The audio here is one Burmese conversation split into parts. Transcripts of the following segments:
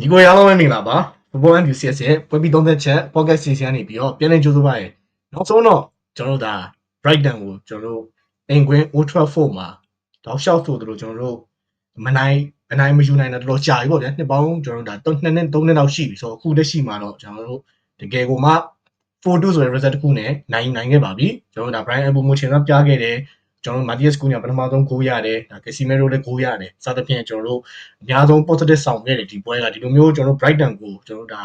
ဒီကိုရအောင်မင်္ဂလာပါ Football and UCS ရဲ့ပွဲပြီး30ချက် podcast season ကနေပြီးတော့ပြန်လည်ကြိုးစားပါရယ်နောက်ဆုံးတော့ကျွန်တော်တို့ဒါ Brighton ကိုကျွန်တော်တို့အင်ကွင်း Old Trafford မှာတောက်လျှောက်ဆိုတို့ကျွန်တော်တို့မနိုင်မနိုင်မယူနိုင်တော့တော်တော်ကြာပြီပေါ့ဗျာနှစ်ပေါင်းကျွန်တော်တို့ဒါ2နှစ်3နှစ်လောက်ရှိပြီဆိုတော့အခုလက်ရှိမှာတော့ကျွန်တော်တို့တကယ်ကိုမှ4-2ဆိုတဲ့ result တစ်ခုနဲ့နိုင်နိုင်ခဲ့ပါပြီကျွန်တော်တို့ဒါ Brian Abumo ချင်းတော့ပြခဲ့တယ် ကျွန်တော်တို့ Matias Cunha ပထမဆုံးဂိုးရတယ်ဒါ Casemiro လည်းဂိုးရတယ်စသဖြင့်ကျွန်တော်တို့အများဆုံး positive ဆောင်ခဲ့တယ်ဒီပွဲကဒီလိုမျိုးကျွန်တော်တို့ Brighton ကိုကျွန်တော်တို့ဒါ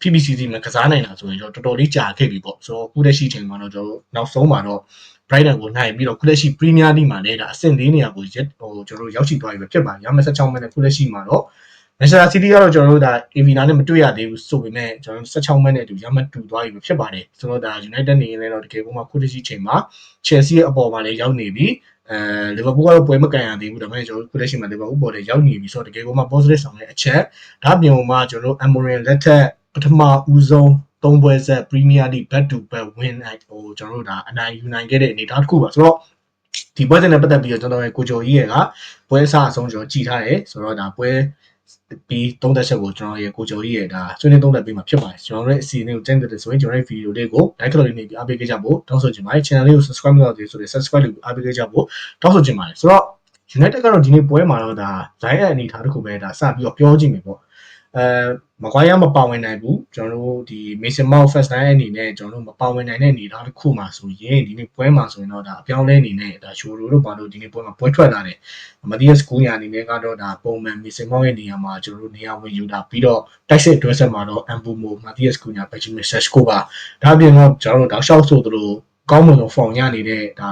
PPCC မှာကစားနိုင်တာဆိုရင်ကျွန်တော်တော်တော်လေးကြာခဲ့ပြီပေါ့ဆိုတော့ခုလက်ရှိချိန်မှာတော့ကျွန်တော်တို့နောက်ဆုံးမှာတော့ Brighton ကိုနိုင်ပြီးတော့ခုလက်ရှိ Premier League မှာလည်းဒါအဆင့်၄နေရာကိုရက်ဟိုကျွန်တော်တို့ရောက်ရှိသွားပြီပဲဖြစ်ပါတယ်ရ16မိနစ်ခုလက်ရှိမှာတော့ Manchester City ကတော့ကျွန်တော်တို့ဒါ Avina နဲ့မတွေ့ရသေးဘူးဆိုပေမဲ့ကျွန်တော်တို့16မိနစ်အတူရမတူသွားပြီပဲဖြစ်ပါတယ်ဆိုတော့ဒါ United နေရင်လည်းတော့တကယ်ကိုမှခုလက်ရှိချိန်မှာ Chelsea ရဲ့အပေါ်မှာလည်းရောက်နေပြီအဲလီဗာပူးကတော့ပွဲမကန်ရသေးဘူးဒါပေမဲ့ကျွန်တော်တို့ခုလက်ရှိမှာလီဗာပူးပေါ်လည်းရောက်နေပြီဆိုတော့တကယ်ကိုမှ positive ဆောင်တဲ့အချက်ဒါပြင်မှာကျွန်တော်တို့ Amorim လက်ထက်ပထမဦးဆုံးသုံးပွဲဆက် Premier League back to back win နိုင်ဟိုကျွန်တော်တို့ဒါအနိုင်ယူနိုင်ခဲ့တဲ့အနေအထားတစ်ခုပါဆိုတော့ဒီပွဲစဉ်နဲ့ပတ်သက်ပြီးတော့ကျွန်တော်ရဲ့ကိုကျော်ကြီးရဲ့ကပွဲအစအဆုံးကျွန်တော်ကြည်ထားတယ်ဆိုတော့ဒါပွဲ ပြီးသုံးသက်ချက်ကိုကျွန်တော်ရဲ့ကိုကျော်ကြီးရဲ့ဒါဆွေးနွေးသုံးသက်ပေးမှာဖြစ်ပါတယ်ကျွန်တော်ရဲ့အစီအစဉ်ကိုတင်တဲ့ဆိုရင်ကျွန်တော်ရဲ့ဗီဒီယိုလေးကို like ကလေးနေပြီးအားပေးခဲ့ကြဖို့တောင်းဆိုချင်ပါတယ် channel လေးကို subscribe မလုပ်သေးဆိုရင် subscribe လုပ်ပြီးအားပေးခဲ့ကြဖို့တောင်းဆိုချင်ပါတယ်ဆိုတော့ United ကတော့ဒီနေ့ပွဲမှာတော့ဒါ line ရဲ့အနေအထားတစ်ခုပဲဒါစပြီးတော့ပြောကြည့်မယ်ပေါ့ အဲမကွာရမပါဝင်နိုင်ဘူးကျွန်တော်တို့ဒီ Mason Mount first line အနေနဲ့ကျွန်တော်တို့မပါဝင်နိုင်တဲ့အနေအထားတစ်ခုမှာဆိုရင်ဒီနေ့ပွဲမှာဆိုရင်တော့ဒါအပြောင်းလဲအနေနဲ့ဒါရှိုးတို့တို့ပါလို့ဒီနေ့ပွဲမှာပွဲထွက်လာတယ်မဒီယက်စကူညာအနေနဲ့ကတော့ဒါပုံမှန် Mason Mount ရဲ့နေရာမှာကျွန်တော်တို့နေရာဝင်ယူတာပြီးတော့တိုက်စစ်အတွဲဆက်မှာတော့ Ambumo Matias Cunha Benjamin Sesko ပါဒါအပြင်တော့ကျွန်တော်တို့တောက်လျှောက်ဆိုသလိုကောင်းမွန်ဆုံး form ရနေတဲ့ဒါ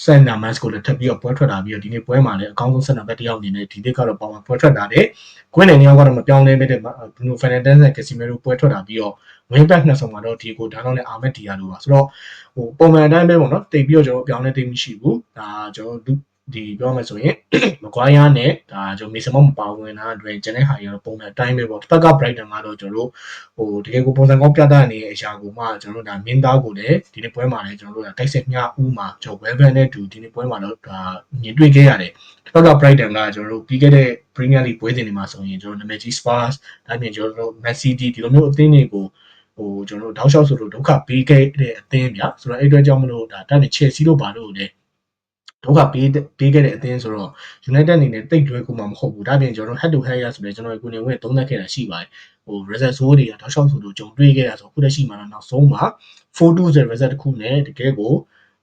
ဆန်နာမတ်ကိုလည်းထပ်ပြီးတော့ပွဲထွက်လာပြီးတော့ဒီနေ့ပွဲမှာလည်းအကောင်းဆုံးဆန်နာဘက်တစ်ယောက်အနေနဲ့ဒီနေ့ကတော့ပါဝင်ပွဲထွက်လာတယ်။ကွင်းနယ်နှစ်ယောက်ကတော့မပြောင်းလဲပဲတဲ့ဘရူနိုဖန်နန်ဒက်စ်နဲ့ကက်စီမီရိုပွဲထွက်လာပြီးတော့ wing back နှစ်ဆောင်မှာတော့ဒီကိုဒါတော့နဲ့အာမက်ဒီယာလိုပါဆိုတော့ဟိုပုံမှန်အတိုင်းပဲပေါ့နော်တိတ်ပြီးတော့ကျွန်တော်အပြောင်းလဲတိတ်မရှိဘူး။ဒါကျွန်တော်တို့ ဒီပြောရမယ်ဆိုရင်မကွာယာနဲ့ဒါကျွန်တော်မေဆန်မမပါဝင်တာအတွက်ကျန်တဲ့ဟာတွေကတော့ပုံမှန်အတိုင်းပဲပေါ့တစ်ဖက်က Brighton ကတော့ကျွန်တော်တို့ဟိုတကယ်ကိုပုံစံကောင်းပြသနေတဲ့အရာကိုမှကျွန်တော်တို့ဒါမင်းသားကိုလည်းဒီနေ့ပွဲမှာလည်းကျွန်တော်တို့ဒါတိုက်စစ်မြဦးမှာကျွန်တော် Welbeck နဲ့တူဒီနေ့ပွဲမှာတော့ဒါမြင်တွေ့ခဲ့ရတယ်တစ်ဖက်က Brighton ကကျွန်တော်တို့ပြီးခဲ့တဲ့ Premier League ပွဲစဉ်တွေမှာဆိုရင်ကျွန်တော်နာမည်ကြီး Spurs ဒါပြင်ကျွန်တော်တို့ Man City ဒီလိုမျိုးအသင်းတွေကိုဟိုကျွန်တော်တို့တောက်လျှောက်ဆိုလို့ဒုက္ခပေးခဲ့တဲ့အသင်းဗျာဆိုတော့အဲ့အတွက်ကြောင့်မလို့ဒါတာနဲ့ Chelsea လို့ပါလို့လည်း ဒုက္ခပေးပေးခဲ့တဲ့အသင်းဆိုတော့ United အနေနဲ့တိတ်တွဲကိုမှမဟုတ်ဘူးဒါပြင်ကျွန်တော် head to head ရဆိုလဲကျွန်တော်ကိုနေဝင်သုံးသပ်ခဲ့တာရှိပါတယ်ဟို result ဆိုးတွေကတောက်လျှောက်ဆိုလို့ကြုံတွေ့ခဲ့တာဆိုခုတည်းရှိမှတော့နောက်ဆုံးမှာ4-2 result တစ်ခုနဲ့တကယ်ကို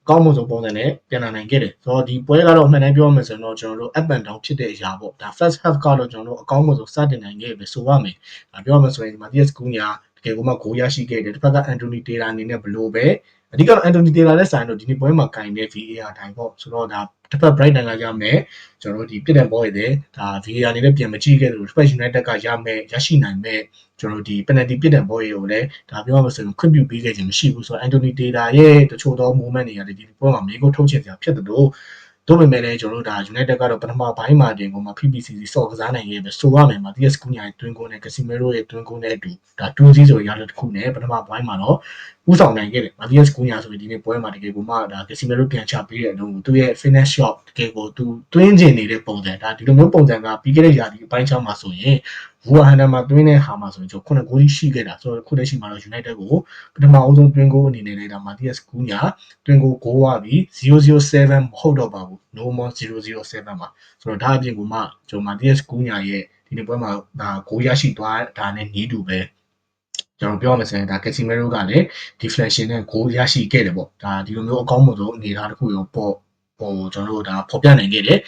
ကောင်းမွန်ဆုံးပုံစံနဲ့ပြန်လာနိုင်ခဲ့တယ်ဆိုတော့ဒီပွဲကတော့အမှန်တမ်းပြောရမယ်ဆိုရင်တော့ကျွန်တော်တို့ up and down ဖြစ်တဲ့အရာပေါ့ဒါ first half ကတော့ကျွန်တော်တို့အကောင်းမွန်ဆုံးစတင်နိုင်ခဲ့ပဲဆိုရမယ်ဒါပြောရမယ်ဆိုရင် Matias Cunha တကယ်ကိုမှဂိုးရရှိခဲ့တယ်တစ်ဖက်က Anthony Taylor အနေနဲ့ဘလို့ပဲ အဓိကတော့ Anthony Taylor လက်ဆိုင်တော့ဒီနေ့ပွဲမှာကင်တဲ့ VAR တိုင်းပေါ့ဆိုတော့ဒါတစ်ဖက် Brighton ကရမယ်ကျွန်တော်တို့ဒီပြစ်တဲ့ဘောရည်တဲ့ဒါ VAR အနေနဲ့ပြန်မကြည့်ခဲ့လို့တစ်ဖက် United ကရမယ်ရရှိနိုင်မဲ့ကျွန်တော်တို့ဒီ penalty ပြစ်တဲ့ဘောရည်ကိုလည်းဒါပြောရမဆိုရင်ခွင့်ပြုပေးခဲ့ခြင်းမရှိဘူးဆိုတော့ Anthony Taylor ရဲ့တချို့သော moment တွေကလည်းဒီပွဲမှာမေးခွန်းထုတ်ချင်စရာဖြစ်တယ်လို့တို့ပေမဲ့လည်းကျွန်တော်တို့ဒါ United ကတော့ပထမပိုင်းမှာတင်ကိုမှ PPCC ဆော့ကစားနိုင်ခဲ့ပဲဆိုရမယ်မှာ DS Cunha ရဲ့တွင်းကုန်းနဲ့ Casemiro ရဲ့တွင်းကုန်းနဲ့အတူဒါ2စီးဆိုရတဲ့တစ်ခုနဲ့ပထမပိုင်းမှာတော့ ဥဆောင်နိုင်ခဲ့တယ် Matias Cunha ဆိုရင်ဒီနေ့ပွဲမှာတကယ်ကိုမှဒါ Casemiro ပြန်ချပေးတဲ့အလုံးကိုသူရဲ့ finish shot တကယ်ကိုသူတွင်းကျင်နေတဲ့ပုံစံဒါဒီလိုမျိုးပုံစံကပြီးခဲ့တဲ့ရာသီအပိုင်းချမှာဆိုရင်ဝူဟန်ဒန်မှာတွင်းတဲ့ဟာမှာဆိုရင်ကျွန်တော်ခုနှစ်ဂိုးရှိခဲ့တာဆိုတော့ခုတည်းရှိမှာတော့ United ကိုပထမအဆုံးတွင်းဂိုးအနေနဲ့လည်းဒါ Matias Cunha တွင်းဂိုးဂိုးရပြီး007မဟုတ်တော့ပါဘူး no more 007ပါဆိုတော့ဒါအပြင်ကမှကျွန်တော် Matias Cunha ရဲ့ဒီနေ့ပွဲမှာဒါဂိုးရရှိသွားတာနဲ့နီးတူပဲ ကျွန်တော်ပြောမှဆိုရင်ဒါ Casemiro ကလည်း deflection နဲ့ goal ရရှိခဲ့တယ်ပေါ့ဒါဒီလိုမျိုးအကောင်းဆုံးအနေအထားတစ်ခုရောပေါ့ဟိုကျွန်တော်တို့ဒါဖော်ပြနိုင်ခဲ့တယ်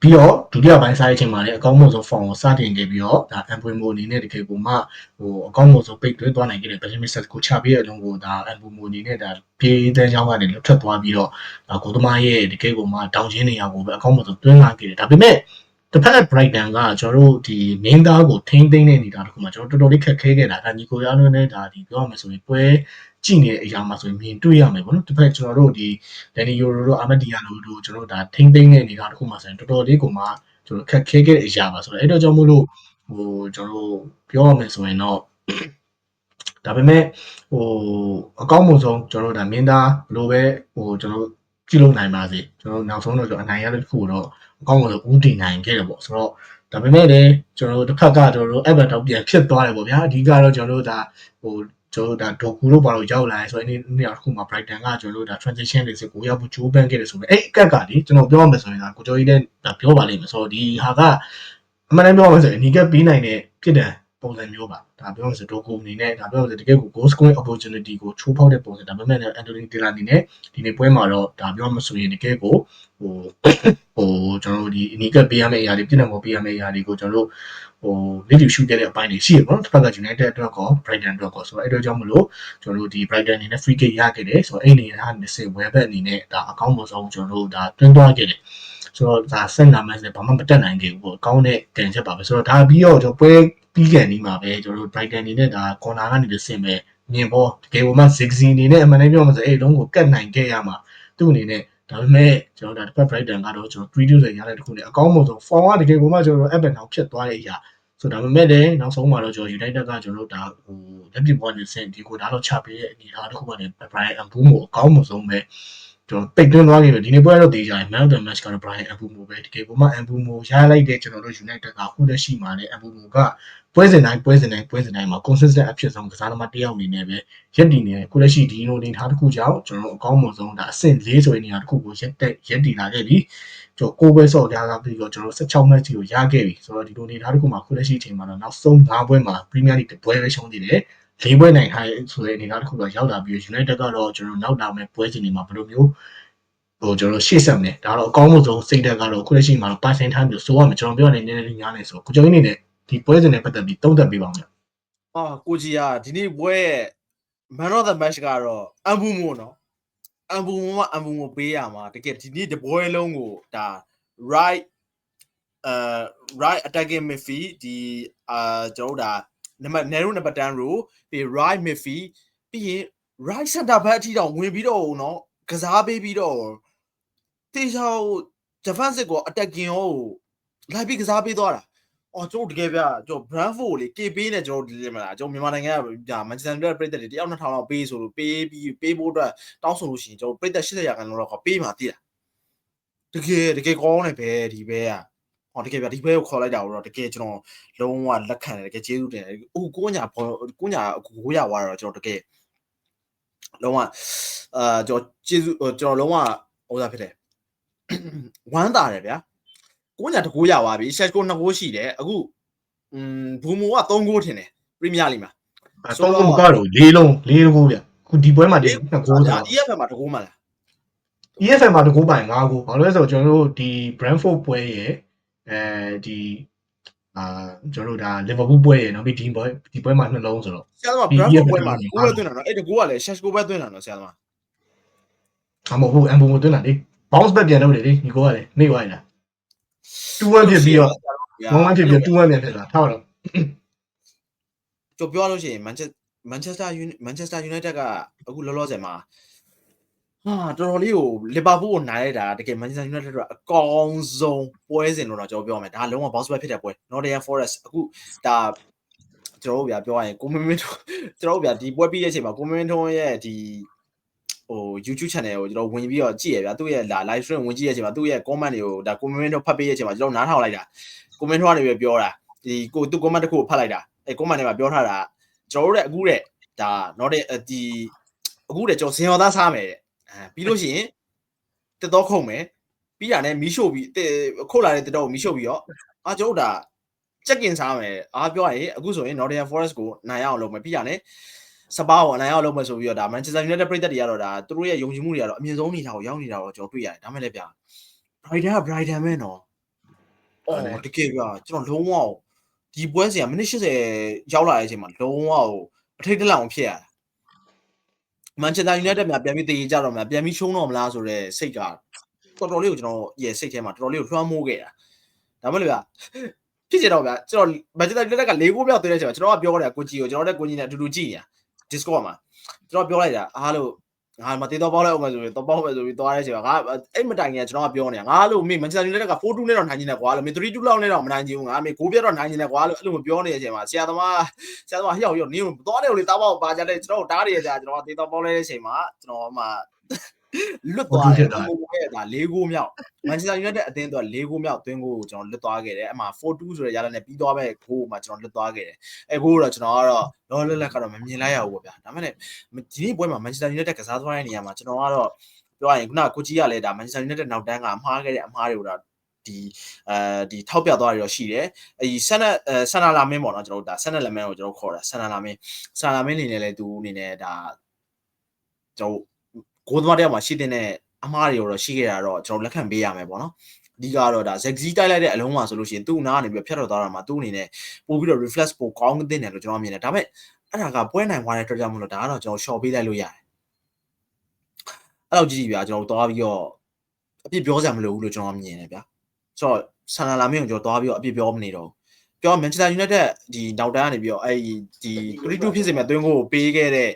ပြီးတော့ဒုတိယပိုင်းစားရချိန်မှာလည်းအကောင်းဆုံး form ကိုစတင်ခဲ့ပြီးတော့ဒါ Embuemo အနေနဲ့တကယ်ကိုမှဟိုအကောင်းဆုံးပိတ်သွင်းသွားနိုင်ခဲ့တယ် Benjamin Sesko ကိုချပေးတဲ့အလုံးကိုဒါ Embuemo အနေနဲ့ဒါပြေးတဲ့ကြောင်းကနေလွတ်ထွက်သွားပြီးတော့ဒါကိုသမားရဲ့တကယ်ကိုမှတောင်ချင်းနေရာကိုပဲအကောင်းဆုံးသွင်းလာခဲ့တယ်ဒါပေမဲ့ တစ်ဖက် Brighton ကကျွန်တော်တို့ဒီ main သားကိုထိမ့်သိမ့်နေနေတာတခုမှကျွန်တော်တော်တော်လေးခက်ခဲခဲ့တာဒါညီကိုရလွန်းနဲ့ဒါဒီပြောရမယ်ဆိုရင်ပွဲကြည့်နေတဲ့အရာမှာဆိုရင်မြင်တွေ့ရမယ်ပေါ့နော်တစ်ဖက်ကျွန်တော်တို့ဒီ Danny Euro တို့ Ahmed Diallo တို့ကျွန်တော်တို့ဒါထိမ့်သိမ့်နေနေတာတခုမှဆိုရင်တော်တော်လေးကိုမှကျွန်တော်ခက်ခဲခဲ့တဲ့အရာပါဆိုတော့အဲ့တော့ကြောင့်မို့လို့ဟိုကျွန်တော်တို့ပြောရမယ်ဆိုရင်တော့ဒါပေမဲ့ဟိုအကောင်းဆုံးကျွန်တော်တို့ဒါမင်းသားဘလို့ပဲဟိုကျွန်တော်ကြည့်လို့နိုင်ပါစေကျွန်တော်နောက်ဆုံးတော့ကျွန်တော်အနိုင်ရတဲ့တစ်ခုတော့ အကောင်းဆုံးဦးတည်နိုင်ခဲ့တယ်ပေါ့ဆိုတော့ဒါပေမဲ့လည်းကျွန်တော်တို့တစ်ဖက်ကကျွန်တော်တို့ Everton ပြန်ဖြစ်သွားတယ်ပေါ့ဗျာအဓိကတော့ကျွန်တော်တို့ဒါဟိုကျွန်တော်တို့ဒါဒိုကူလို့ပါတော့ရောက်လာတယ်ဆိုရင်ဒီနေ့တစ်ခုမှာ Brighton ကကျွန်တော်တို့ဒါ transition တွေစကိုရောက်ဖို့ဂျိုးပန်းခဲ့တယ်ဆိုတော့အဲ့အကက်ကလေကျွန်တော်ပြောရမယ်ဆိုရင်ဒါကိုကျော်ကြီးလည်းဒါပြောပါလိမ့်မယ်ဆိုတော့ဒီဟာကအမှန်တမ်းပြောရမယ်ဆိုရင်အနီကပ်ပေးနိုင်တဲ့ဖြစ်တယ်ပုံစံမျိုးပါဒါပြောမှဆိုဒိုကူအနေနဲ့ဒါပြောမှဆိုတကယ်ကို goal scoring opportunity ကိုချိုးဖောက်တဲ့ပုံစံဒါပေမဲ့လည်း Anthony Taylor အနေနဲ့ဒီနေ့ပွဲမှာတော့ဒါပြောမှဆိုရင်တကယ်ကိုဟိုဟို ကျွန်တော်တို့ဒီအနီကပ်ပေးရမယ့်အရာတွေပြည်နယ်မှာပေးရမယ့်အရာတွေကိုကျွန်တော်တို့ဟို video shoot ခဲ့တဲ့အပိုင်းတွေရှိရပေါ့နော်တစ်ဖက်က United အတွက်ကော Brighton အတွက်ကောဆိုတော့အဲ့တော့ကြောင့်မလို့ကျွန်တော်တို့ဒီ Brighton အနေနဲ့ free kick ရခဲ့တယ်ဆိုတော့အဲ့အနေနဲ့ဟာနေစေ web အနေနဲ့ဒါအကောင့်ပေါ်ဆုံးကျွန်တော်တို့ဒါတွင်းသွားခဲ့တယ်ဆိုတော့ဒါစင်နာမန်စဘာမှမတက်နိုင်ခဲ့ဘူးပေါ့အကောင်းတဲ့ကန်ချက်ပါပဲဆိုတော့ဒါပြီးတော့ကျွန်တော်ပွဲပြီးကန်ဒီမှာပဲကျွန်တော်တို့ Brighton အနေနဲ့ဒါ corner ကနေတစ်ဆင့်ပဲမြင်ပေါ်တကယ်လို့မှ Ziggy အနေနဲ့အမှန်တမ်းပြောမှဆိုအဲ့လုံးကိုကတ်နိုင်ခဲ့ရမှာသူ့အနေနဲ့ ဒါပေမဲ့ကျွန်တော်ဒါတစ်ဖက် Brighton ကတော့ကျွန်တော်3-2ဆိုရတဲ့တခုနဲ့အကောင်းဆုံး form ကတကယ်ကိုမှကျွန်တော်တို့ Everton အောင်ဖြစ်သွားတဲ့အရာဆိုဒါပေမဲ့လည်းနောက်ဆုံးမှာတော့ကျွန်တော် United ကကျွန်တော်တို့ဒါဟိုလက်ပြပေါ်နေစင်ဒီကိုဒါတော့ချပေးတဲ့အနေအထားတစ်ခုကနေ Brian Mbumo အကောင်းဆုံးပဲ ကျွန်တော်ပိတ်သွင်းသွားခဲ့ပြီဒီနေ့ပွဲတော့တေးကြရင် Man of the Match ကတော့ Brian Mbumo ပဲတကယ်ကိုမှ Mbumo ရလိုက်တဲ့ကျွန်တော်တို့ United ကခုလက်ရှိမှာလည်း Mbumo ကပွဲစဉ်တိုင်းပွဲစဉ်တိုင်းပွဲစဉ်တိုင်းမှာ consistent အဖြစ်ဆုံးကစားသမားတစ်ယောက်အနေနဲ့ပဲရက်တည်နေခုလက်ရှိဒီလိုနေထားတစ်ခုကြောင့်ကျွန်တော်တို့အကောင်းဆုံးဒါအဆင့်၄ဆိုတဲ့နေရာတစ်ခုကိုရက်တက်ရက်တည်လာခဲ့ပြီကျွန်တော်ကိုပဲဆော့ကြတာပြီးတော့ကျွန်တော်16 match ကိုရခဲ့ပြီဆိုတော့ဒီလိုနေထားတစ်ခုမှာခုလက်ရှိအချိန်မှာတော့နောက်ဆုံး၅ပွဲမှာ Premier League တစ်ပွဲပဲရှုံးနေတယ် ၄ပွဲနိုင်ထားဆိုတဲ့အနေအထားတစ်ခုတော့ရောက်လာပြီး United ကတော့ကျွန်တော်နောက်လာမဲ့ပွဲစဉ်တွေမှာဘယ်လိုမျိုးဟိုကျွန်တော်ရှေ့ဆက်မလဲဒါတော့အကောင်းဆုံးစိတ်သက်ကတော့ခုလက်ရှိမှာတော့ percent time မျိုးဆိုရမယ်ကျွန်တော်ပြောနေနေနေညာနေဆိုကိုကျော်ကြီးနေနဲ့ဒီပွဲစဉ်နဲ့ပတ်သက်ပြီးတုံ့တက်ပေးပါဦးမယ်အာကိုကြီးကဒီနေ့ဘွဲရဲ့ man of the match ကတော့အမ်ဘူမိုနော်အမ်ဘူမိုကအမ်ဘူမိုပေးရမှာတကယ်ဒီနေ့ဒီဘွဲလုံးကိုဒါ right အဲ right attacking midfield ဒီအာကျွန်တော်တို့ဒါ နံပါတ်နယ်ရိုနံပါတ်10 row ပြီး right midfield ပြီးရင် right center back အထိတောင်ဝင်ပြီးတော့နော်ကစားပေးပြီးတော့တေချာကို defensive ကို attacking ကိုလိုက်ပြီးကစားပေးသွားတာအော်ကျွန်တော်တကယ်ပြကျွန်တော် Brandford ကိုလေ KP နဲ့ကျွန်တော်ဒီမလားကျွန်တော်မြန်မာနိုင်ငံကပြ Manchester United ပြည်သက်တွေတယောက်2000လောက်ပေးဆိုလို့ပေးပြီးပေးဖို့အတွက်တောင်းဆိုလို့ရှိရင်ကျွန်တော်ပြည်သက်80ရာခိုင်နှုန်းလောက်ကပေးမှတည်တာတကယ်တကယ်ကောင်းတယ်ပဲဒီဘဲက ဟောတကယ်ပြဒီဘဲကိုခေါ်လိုက်တာတော့တကယ်ကျွန်တော်လုံးဝလက်ခံတယ်တကယ်ကျေးဇူးတင်တယ်ဟိုကိုညာကိုညာကိုရသွားတော့ကျွန်တော်တကယ်လုံးဝအာကျွန်တော်ကျေးဇူးကျွန်တော်လုံးဝဟိုစားဖြစ်တယ်ဝမ်းသာတယ်ဗျာကိုညာတကိုးရသွားပြီရှက်ကို2ကိုးရှိတယ်အခုอืมဘူမိုက3ကိုးထင်တယ်ပရီးမီးယားလိမှာအဲတော့မကတော့၄လုံး၄လုံးဗျခုဒီပွဲမှာဒီနှစ်ကိုးဒါတာ EFM မှာတကိုးမှလား EFM မှာတကိုးပိုင်၅ကိုဘာလို့လဲဆိုတော့ကျွန်တော်တို့ဒီ Brentford ပွဲရဲ့ အဲဒီအာကျွန်တော်တို့ဒါ Liverpool ပွဲရဲ့နော်ဒီဒီပွဲဒီပွဲမှာနှလုံးဆိုတော့ဆရာသမားဒီ Brentford EFM ပွဲမှာမှာကိုးပဲသွင်းတာနော်အဲ့တကိုးကလည်း Sheshko ပဲသွင်းတာနော်ဆရာသမားအမဟုတ်ဘူး Ambo တွင်းတာလေ bounce back ပြန်လုပ်တယ်လေဒီကိုကလည်းနေသွားတာ2-1ဖြစ်ပြီးတော့1-1ဖြစ်ပြီး2-1ပြန်ဖြစ်လာထားတော့ကြော်ပြောလို့ရှိရင် Manchester Manchester United Manchester United ကအခုလောလောဆယ်မှာ ဟာတော်တော်လေးကို Liverpool ကိုနိုင်လိုက်တာတကယ် Manchester United တို့အကောင်ဆုံးပွဲစဉ်လို့တော့ကျွန်တော်ပြောမယ်ဒါလုံးဝ bounce back ဖြစ်တဲ့ပွဲ Nottingham Forest အခုဒါကျွန်တော်တို့ဗျာပြောရရင်ကိုမင်းမင်းတို့ကျွန်တော်တို့ဗျာဒီပွဲပြီးတဲ့အချိန်မှာကိုမင်းမင်းထုံးရဲ့ဒီဟို YouTube channel ကိုကျွန်တော်ဝင်ပြီးတော့ကြည့်ရဗျာသူ့ရဲ့ live stream ဝင်ကြည့်ရတဲ့အချိန်မှာသူ့ရဲ့ comment တွေကိုဒါကိုမင်းမင်းတို့ဖတ်ပေးရတဲ့အချိန်မှာကျွန်တော်နားထောင်လိုက်တာကိုမင်းထုံးကနေပဲပြောတာဒီကိုသူ comment တစ်ခုကိုဖတ်လိုက်တာအဲ comment ထဲမှာပြောထားတာကျွန်တော်တို့ရဲ့အခုတဲ့ဒါ not ဒီအခုတဲ့ကျွန်တော်ဇင်ရောသားစားမယ်တဲ့အဲ ပြီးလို့ရှိရင်တက်တော့ခုံမယ်ပြီးတာနဲ့မီးရှို့ပြီးခုတ်လာတဲ့တက်တော့ကိုမီးရှို့ပြီးတော့အာကျွန်တော်တို့ဒါချက်ကင်စားမယ်အားပြောရရင်အခုဆိုရင် Nottingham Forest ကိုနိုင်ရအောင်လုပ်မယ်ပြီးတာနဲ့စပါးကိုနိုင်ရအောင်လုပ်မယ်ဆိုပြီးတော့ဒါ Manchester United ပြည်သက်တွေကတော့ဒါသူတို့ရဲ့ယုံကြည်မှုတွေကတော့အမြင့်ဆုံးအနေထားကိုရောက်နေတာတော့ကျွန်တော်တွေ့ရတယ်ဒါမှလည်းဗျာ Brighton က Brighton ပဲနော်အော်တကယ်ဗျာကျွန်တော်လုံးဝဒီပွဲစဉ်ကမိနစ်80ရောက်လာတဲ့အချိန်မှာလုံးဝအထိတ်တလန့်အောင်ဖြစ်ရတာ မန်ချက်စတာယူနိုက်တက်များပြန်ပြီးတည်ကြတော့များပြန်ပြီးရှုံးတော့မလားဆိုတော့စိတ်ကတော်တော်လေးကိုကျွန်တော်ရဲ့စိတ်ထဲမှာတော်တော်လေးကိုလွှမ်းမိုးခဲ့တာဒါမှမဟုတ်ဗျာဖြစ်ကြတော့ဗျာကျွန်တော်မန်ချက်စတာယူနိုက်က၄ဂိုးပြောက်သွင်းတဲ့အချိန်မှာကျွန်တော်ကပြောရတယ်ကိုကြီးကိုကျွန်တော်နဲ့ကိုကြီးနဲ့အတူတူကြည့်နေတာ Discord မှာကျွန်တော်ပြောလိုက်တာအားလို့ ငါမတေးတော့ပေါက်လိုက်အောင်မယ်ဆိုပြီးတော့ပေါက်မယ်ဆိုပြီးသွားတဲ့အချိန်မှာငါအဲ့မတိုင်ခင်ကျွန်တော်ကပြောနေတာငါလို့မေမန်ချက်စတာယူနိုက်က4-2နဲ့တော့နိုင်နေတယ်ကွာလို့မေ3-2လောက်နဲ့တော့မနိုင်ချင်ဘူးငါမေဂိုးပြတော့နိုင်နေတယ်ကွာလို့အဲ့လိုပြောနေတဲ့အချိန်မှာဆရာသမားဆရာသမားဟျောက်ဟျောက်နင်းသွားတယ်လေတားပေါက်ပါကြတယ်ကျွန်တော်တားရရကြကျွန်တော်တေးတော့ပေါက်လိုက်တဲ့အချိန်မှာကျွန်တော်မှ လွတ်သွားတယ်ဟုတ်ဟိုကဒါ၄ဂိုးမြောက်မန်ချက်စတာယူနိုက်တက်အသင်းတော့၄ဂိုးမြောက်သွင်းကိုကျွန်တော်လွတ်သွားခဲ့တယ်အမှ4-2ဆိုတဲ့ရလနဲ့ပြီးသွားမဲ့ဂိုးမှာကျွန်တော်လွတ်သွားခဲ့တယ်အဲဂိုးတော့ကျွန်တော်ကတော့လောလက်လက်ကတော့မမြင်လိုက်ရဘူးပေါ့ဗျာဒါမှလည်းဒီနေ့ပွဲမှာမန်ချက်စတာယူနိုက်တက်ကစားသွားတဲ့နေရာမှာကျွန်တော်ကတော့ပြောရရင်ခုနကကိုကြီးကလည်းဒါမန်ချက်စတာယူနိုက်တက်နောက်တန်းကအမှားခဲ့တဲ့အမှားတွေကိုတော့ဒီအဲဒီထောက်ပြသွားရတော့ရှိတယ်အဲဒီဆန်နအဲဆန်နာလာမင်းပေါ့နော်ကျွန်တော်တို့ဒါဆန်နာလာမင်းကိုကျွန်တော်ခေါ်တာဆန်နာလာမင်းဆန်နာလာမင်းအနေနဲ့လည်းသူအနေနဲ့ဒါကျွန်တော် ကိုသမားတယောက်မှာရှိတဲ့အမှားတွေကိုတော့ရှိခဲ့တာတော့ကျွန်တော်လက်ခံပေးရမယ်ပေါ့နော်အဓိကတော့ဒါဇက်ဇီတိုက်လိုက်တဲ့အလုံးမှာဆိုလို့ရှိရင်သူ့နားကနေပြီးဖြတ်တော်သွားတာမှာသူ့အနေနဲ့ပို့ပြီးတော့ reflex ပိုကောင်းတဲ့တယ်လို့ကျွန်တော်မြင်တယ်ဒါပေမဲ့အဲ့ဒါကပွဲနိုင်သွားတဲ့အတွက်ကြောင့်မလို့ဒါကတော့ကျွန်တော် short ပေးလိုက်လို့ရတယ်အဲ့တော့ကြည့်ကြည့်ဗျာကျွန်တော်သွားပြီးတော့အပြစ်ပြောစရာမလိုဘူးလို့ကျွန်တော်မြင်တယ်ဗျာဆိုတော့ဆန်လာလာမင်းကိုကျွန်တော်သွားပြီးတော့အပြစ်ပြောမနေတော့ ပြော Manchester United ဒီနောက်တန်းကနေပြီးတော့အဲ့ဒီ3-2ဖြစ်စေမဲ့သွင်းကိုပေးခဲ့တဲ့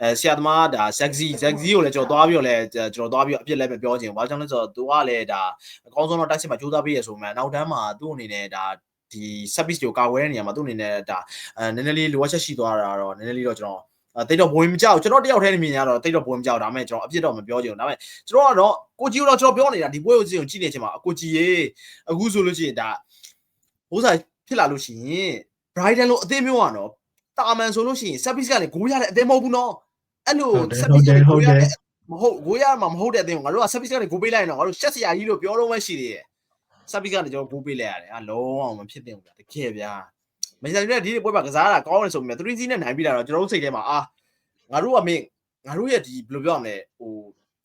အဲဆရာသမားဒါ Zaxi Zaxi ကိုလည်းကျွန်တော်သွားပြီးတော့လည်းကျွန်တော်သွားပြီးတော့အပြစ်လည်းမပြောချင်ဘူး။ဘာကြောင့်လဲဆိုတော့သူကလည်းဒါအကောင်းဆုံးတော့တိုက်စစ်မှာကြိုးစားပေးရဆိုမှနောက်တန်းမှာသူ့အနေနဲ့ဒါဒီ service ကိုကာဝဲတဲ့နေရာမှာသူ့အနေနဲ့ဒါအဲနည်းနည်းလေးလိုအပ်ချက်ရှိသွားတာတော့နည်းနည်းလေးတော့ကျွန်တော်အဲတိတ်တော့ဘဝင်မကြောက်ကျွန်တော်တယောက်တည်းနေမြင်ရတော့တိတ်တော့ဘဝင်မကြောက်ဒါပေမဲ့ကျွန်တော်အပြစ်တော့မပြောချင်ဘူးဒါပေမဲ့ကျွန်တော်ကတော့ကိုကြီးတော့ကျွန်တော်ပြောနေတာဒီပွဲကိုကြည့်ရင်ကြည့်နေချင်ပါအကိုကြီးရေအခုဆိုလို့ရှိရင်ဒါဘိုးဆိုင် ဖြစ်လာလို့ရှိရင် Brighton လိုအသင်းမျိုးอ่ะနော်တာမန်ဆိုလို့ရှိရင် service ကလည်းဂိုးရတဲ့အသင်းမဟုတ်ဘူးနော်အဲ့လို service ကဂိုးရတဲ့မဟုတ်ဂိုးရမှာမဟုတ်တဲ့အသင်းကိုငါတို့က service ကလည်းဂိုးပေးလိုက်ရင်တော့ငါတို့ရှက်စရာကြီးလို့ပြောတော့မှရှိသေးတယ်ဆက်ပြီးကနေကျွန်တော်ဂိုးပေးလိုက်ရတယ်အလုံးအောင်မဖြစ်သင့်ဘူးဗျာတကယ်ဗျာမန်ချက်စတာဒီပွဲမှာကစားတာကောင်းတယ်ဆိုပေမဲ့3-0နဲ့နိုင်ပြီးတာတော့ကျွန်တော်တို့စိတ်ထဲမှာအာငါတို့ကမင်းငါတို့ရဲ့ဒီဘယ်လိုပြောရမလဲဟို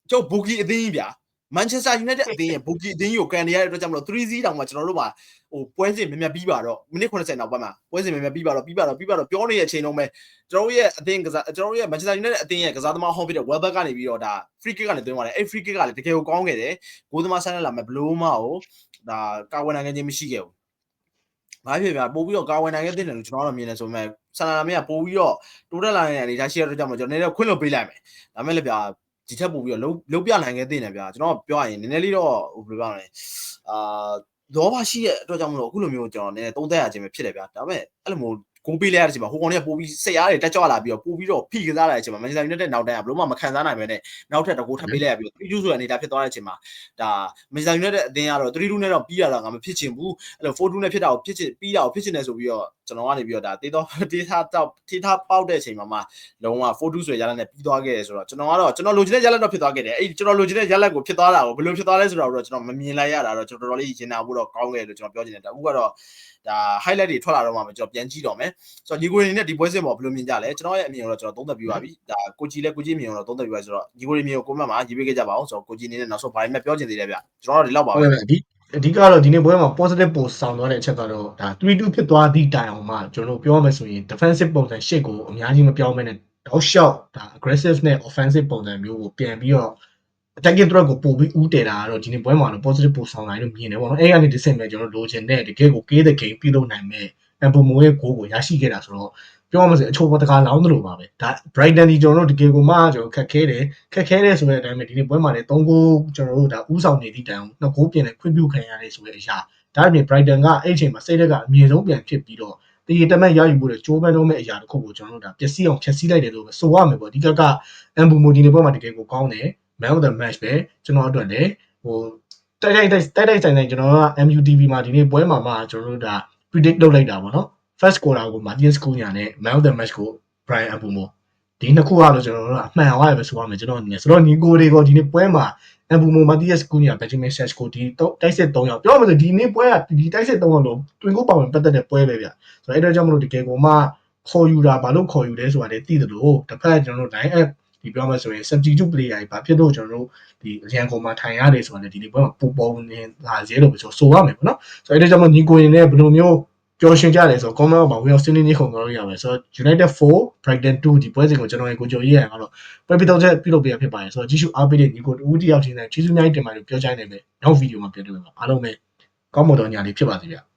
ကျုပ်ဘူဂီအသင်းကြီးဗျာ မန်ချက်စတာယူနိုက်တက်အသင်းရဲ့ဘူဂီအသင်းကြီးကိုကန်နေရတဲ့အတွက်ကြောင့်မလို့3-0တောင်မှကျွန်တော်တို့မှာဟိုပွဲစဉ်မြင်မြပြီးပါတော့မိနစ်80နောက်ပိုင်းမှာပွဲစဉ်မြင်မြပြီးပါတော့ပြီးပါတော့ပြီးပါတော့ပြောနေတဲ့အချိန်လုံးပဲကျွန်တော်တို့ရဲ့အသင်းကစားကျွန်တော်တို့ရဲ့မန်ချက်စတာယူနိုက်တက်အသင်းရဲ့ကစားသမားဟောင်းဖြစ်တဲ့ Welbeck ကနေပြီးတော့ဒါ free kick ကနေသွင်းသွားတယ်အဲ့ free kick ကလည်းတကယ်ကိုကောင်းခဲ့တယ်ဂိုးသမားဆန်းလာမဲ့ဘလိုးမကိုဒါကာဝယ်နိုင်ခြင်းမရှိခဲ့ဘူး။ဘာဖြစ်ပြပို့ပြီးတော့ကာဝယ်နိုင်ခဲ့တဲ့တယ်လို့ကျွန်တော်တို့မြင်နေဆိုပေမဲ့ဆန်လာမင်းကပို့ပြီးတော့တိုးတက်လာနေတဲ့အနေထားရှိရတော့ကြောင့်မကျွန်တော်နည်းနည်းခွင့်လွှတ်ပေးလိုက်မယ်။ဒါမဲ့လည်းဗျာ ဒီထက်ပို့ပြီးတော့လုံးလုံးပြနိုင်ခဲ့တဲ့တယ်ဗျာကျွန်တော်ပြောရရင်နည်းနည်းလေးတော့ဟိုဘယ်လိုပြောမလဲအာလောဘရှိရဲ့အတွက်ကြောင့်မလို့အခုလိုမျိုးကျွန်တော်နည်းနည်းသုံးသက်ရခြင်းပဲဖြစ်တယ်ဗျာဒါပေမဲ့အဲ့လိုမျိုးဂိုးပေးလိုက်ရတဲ့အချိန်မှာဟိုကောင်တွေကပို့ပြီးစိတ်အားတွေတက်ကြွလာပြီးတော့ပို့ပြီးတော့ဖိကစားလာတဲ့အချိန်မှာမန်ချက်စတာယူနိုက်တက်နောက်တန်းကဘလို့မှမခံစားနိုင်ပဲနဲ့နောက်ထပ်တကူထပ်ပေးလိုက်ရပြီးတော့3-2ဆိုတဲ့အနေထားဖြစ်သွားတဲ့အချိန်မှာဒါမန်ချက်စတာယူနိုက်တက်အသင်းကတော့3-2နဲ့တော့ပြီးရတာကမဖြစ်ချင်ဘူးအဲ့လို4-2နဲ့ဖြစ်တာကိုဖြစ်ချင်ပြီးတာကိုဖြစ်ချင်တယ်ဆိုပြီးတော့ ကျွန်တော်ကနေပြီးတော့ဒါတေးတော့တေးထားတော့တေးထားပေါက်တဲ့အချိန်မှာမှလုံးဝ4-2ဆိုရလက်နဲ့ပြီးသွားခဲ့တယ်ဆိုတော့ကျွန်တော်ကတော့ကျွန်တော်လိုချင်တဲ့ရလက်တော့ဖြစ်သွားခဲ့တယ်အဲ့ကျွန်တော်လိုချင်တဲ့ရလက်ကိုဖြစ်သွားတာကိုဘယ်လိုဖြစ်သွားလဲဆိုတော့ကျွန်တော်မမြင်လိုက်ရတာတော့ကျွန်တော်တော်တော်လေးရင်နာဖို့တော့ကောင်းခဲ့တယ်လို့ကျွန်တော်ပြောချင်တယ်ဒါအခုကတော့ဒါ highlight တွေထွက်လာတော့မှကျွန်တော်ပြန်ကြည့်တော့မယ်ဆိုတော့ညီကိုရင်းနဲ့ဒီပွဲစဉ်ပေါ်ဘယ်လိုမြင်ကြလဲကျွန်တော်ရဲ့အမြင်ကိုတော့ကျွန်တော်သုံးသပ်ပြီးပါပြီဒါကိုကြီးလည်းကိုကြီးမြင်ကိုတော့သုံးသပ်ပြီးပါဆိုတော့ညီကိုရင်းမြင်ကိုကိုမတ်မှာရေးပေးခဲ့ကြပါအောင်ဆိုတော့ကိုကြီးအနေနဲ့နောက်ဆုံးဘာတွေမှပြောချင်သေးတယ်ဗျကျွန်တော်တို့ဒီလောက်ပါဟုတ်ပဲကဲ့ဗျ အဓိအဓိကတော့ဒီနေ့ပွဲမှာ positive post ဆောင်သွားတဲ့အချက်ကတော့ဒါ3-2ဖြစ်သွားသည့်တိုင်အောင်မှကျွန်တော်တို့ပြောရမယ်ဆိုရင် defensive ပုံစံရှစ်ကိုအများကြီးမပြောင်းမဲနဲ့တောက်လျှောက်ဒါ aggressive နဲ့ offensive ပုံစံမျိုးကိုပြန်ပြီးတော့ attacking threat ကိုပို့ပြီးဦးတည်တာကတော့ဒီနေ့ပွဲမှာတော့ positive post ဆောင်နိုင်လို့မြင်တယ်ပေါ့နော်အဲ့ကနေဒီစင်မဲ့ကျွန်တော်တို့လိုချင်တဲ့တကယ်ကို game the game ပြုလုပ်နိုင်မဲ့ Empomo ရဲ့ goal ကိုရရှိခဲ့တာဆိုတော့ ပြောမှဆိုအချိုးပေါ်တကားလောင်းတယ်လို့ပါပဲဒါ Brighton ဒီကျွန်တော်တို့တကယ်ကိုမှကျွန်တော်ခက်ခဲတယ်ခက်ခဲတယ်ဆိုတဲ့အတိုင်းပဲဒီနေ့ပွဲမှာလည်း3ဂိုးကျွန်တော်တို့ဒါဥဆောင်နေသည့်တိုင်အောင်2ဂိုးပြင်နဲ့ခွင့်ပြုခံရတယ်ဆိုတဲ့အရာဒါအပြင် Brighton ကအဲ့အချိန်မှာစိတ်သက်ကအမြင့်ဆုံးပြန်ဖြစ်ပြီးတော့တည်ရတမဲ့ရယူဖို့ကြိုးပမ်းတော့မဲ့အရာတစ်ခုကိုကျွန်တော်တို့ဒါပျက်စီးအောင်ဖျက်ဆီးလိုက်တယ်လို့ပဲဆိုရမယ်ပေါ့အဓိကက Empomo ဒီနေ့ပွဲမှာတကယ်ကိုကောင်းတယ် man of the match ပဲကျွန်တော်အတွက်လည်းဟိုတိုက်တိုက်တိုက်တိုက်တိုက်ဆိုင်ဆိုင်ကျွန်တော်က MUTV မှာဒီနေ့ပွဲမှာမှကျွန်တော်တို့ဒါ predict လုပ်လိုက်တာပေါ့နော် first quarter ကို Martin Scuña နဲ့ man of the match ကို Brian Embumo ဒီနှစ်ခုကတော့ကျွန်တော်တို့ကအမှန်သွားရပဲဆိုရမယ်ကျွန်တော်အနေနဲ့ဆိုတော့ညီကိုတွေကဒီနေ့ပွဲမှာ Embumo Martin Scuña Benjamin Sesko ဒီတိုက်စစ်3ယောက်ပြောမှဆိုဒီနေ့ပွဲကဒီတိုက်စစ်3ယောက်လုံးတွင်ကိုပါဝင်ပတ်သက်တဲ့ပွဲပဲဗျဆိုတော့အဲ့တော့ကြောင့်မလို့တကယ်ကိုမှခေါ်ယူတာဘာလို့ခေါ်ယူလဲဆိုတာလည်းသိတယ်လို့တစ်ဖက်ကျွန်တော်တို့ line app ဒီပြောမှဆိုရင် substitute player တွေဘာဖြစ်လို့ကျွန်တော်တို့ဒီအရန်ကုန်မှာထိုင်ရတယ်ဆိုတာလည်းဒီနေ့ပွဲမှာပူပေါ်နေလာစေလို့ပဲဆိုဆိုရမယ်ပေါ့နော်ဆိုတော့အဲ့ဒါကြောင့်မညီကိုရင်လည်းဘယ်လိုမျိုး ပျော်ရွှင်ကြတယ်ဆိုတော့ comment မှာဝင်အောင်ဆွေးနွေးနေခုံတော့ရမယ်ဆိုတော့ United 4 Brighton 2ဒီပွဲစဉ်ကိုကျွန်တော်ရေကိုကြိုရေးရအောင်တော့ပွဲပြီးတော့ချက်ပြုလုပ်ပြဖြစ်ပါတယ်ဆိုတော့ကြည့်ရှုအားပေးတဲ့ညီကိုတူဦးတယောက်ချင်းနဲ့ကျေးဇူးများတင်ပါတယ်လို့ပြောချိုင်းနေမယ်နောက်ဗီဒီယိုမှာပြန်တွေ့မှာအားလုံးပဲကောင်းမွန်သောညလေးဖြစ်ပါစေဗျာ